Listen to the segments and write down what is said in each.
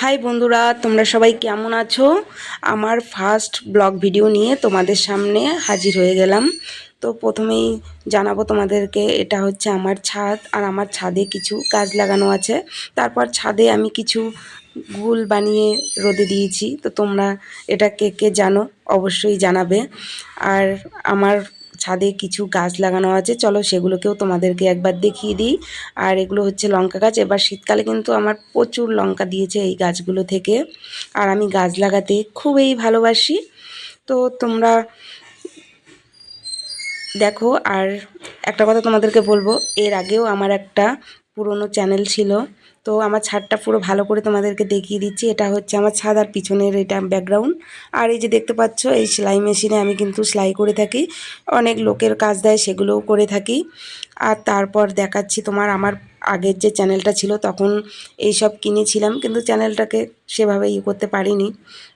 High বন্ধুরা, তোমরা সবাই কেমন আছো? আমার ফার্স্ট ব্লগ ভিডিও নিয়ে তোমাদের সামনে হাজির হয়ে গেলাম। তো প্রথমেই জানাব তোমাদেরকে, এটা হচ্ছে আমার ছাদ, আর আমার ছাদে কিছু গাছ লাগানো আছে। তারপর ছাদে আমি কিছু গুল বানিয়ে রোদে দিয়েছি। তো তোমরা এটা কে কে জানো অবশ্যই জানাবে। আর আমার ছাদে কিছু গাছ লাগানো আছে। চলো সেগুলোকেও তোমাদেরকে একবার দেখিয়ে দিই। আর এগুলো হচ্ছে লঙ্কা গাছ। এবার শীতকালে কিন্তু আমার প্রচুর লঙ্কা দিয়েছে এই গাছগুলো থেকে। আর আমি গাছ লাগাতে খুবই ভালোবাসি। তো তোমরা দেখো, আর একটা কথা তোমাদেরকে বলব, এর আগেও আমার একটা পুরনো চ্যানেল ছিল। তো আমার ছাদটা পুরো ভালো করে তোমাদেরকে দেখিয়ে দিচ্ছি। এটা হচ্ছে আমার ছাদ আর পিছনের এটা ব্যাকগ্রাউন্ড আর এই যে দেখতে পাচ্ছ, এই সেলাই মেশিনে আমি কিন্তু সেলাই করে থাকি। অনেক লোকের কাজ দেয়, সেগুলোও করে থাকি। আর তারপর দেখাচ্ছি তোমার আমার আগের যে চ্যানেলটা ছিল, তখন এই সব কিনেছিলাম। কিন্তু চ্যানেলটাকে সেভাবে ইয়ে করতে পারিনি।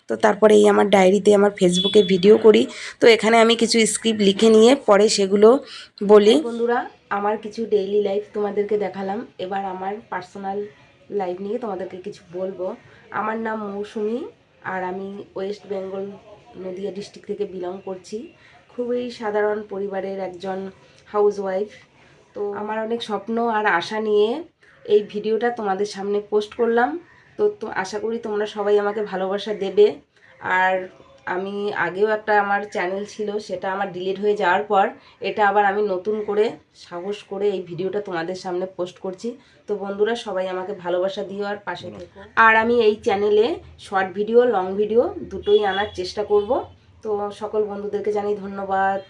তো তারপরে এই আমার ডায়েরিতে আমার ফেসবুকে ভিডিও করি। তো এখানে আমি কিছু স্ক্রিপ্ট লিখে নিয়ে পরে সেগুলো বলি। বন্ধুরা আমার কিছু ডেইলি লাইফ তোমাদেরকে দেখালাম। এবার আমার পার্সোনাল লাইফ নিয়ে তোমাদেরকে কিছু বলব। আমার নাম মৌসুমি, আর আমি ওয়েস্ট বেঙ্গল নদিয়া ডিস্ট্রিক্ট থেকে বিলং করছি। খুবই সাধারণ পরিবারের একজন হাউস ওয়াইফ তো আমার অনেক স্বপ্ন আর আশা নিয়ে এই ভিডিওটা তোমাদের সামনে পোস্ট করলাম। তো তো আশা করি তোমরা সবাই আমাকে ভালোবাসা দেবে। আর আমি আগেও একটা আমার চ্যানেল ছিল সেটা আমার ডিলিট হয়ে যাওয়ার পর এটা আবার আমি নতুন করে সাহস করে এই ভিডিওটা তোমাদের সামনে পোস্ট করছি। তো বন্ধুরা সবাই আমাকে ভালোবাসা দিও আর পাশে থেকো। আর আমি এই চ্যানেলে শর্ট ভিডিও লং ভিডিও দুটোই আনার চেষ্টা করব। তো সকল বন্ধুদেরকে জানি ধন্যবাদ।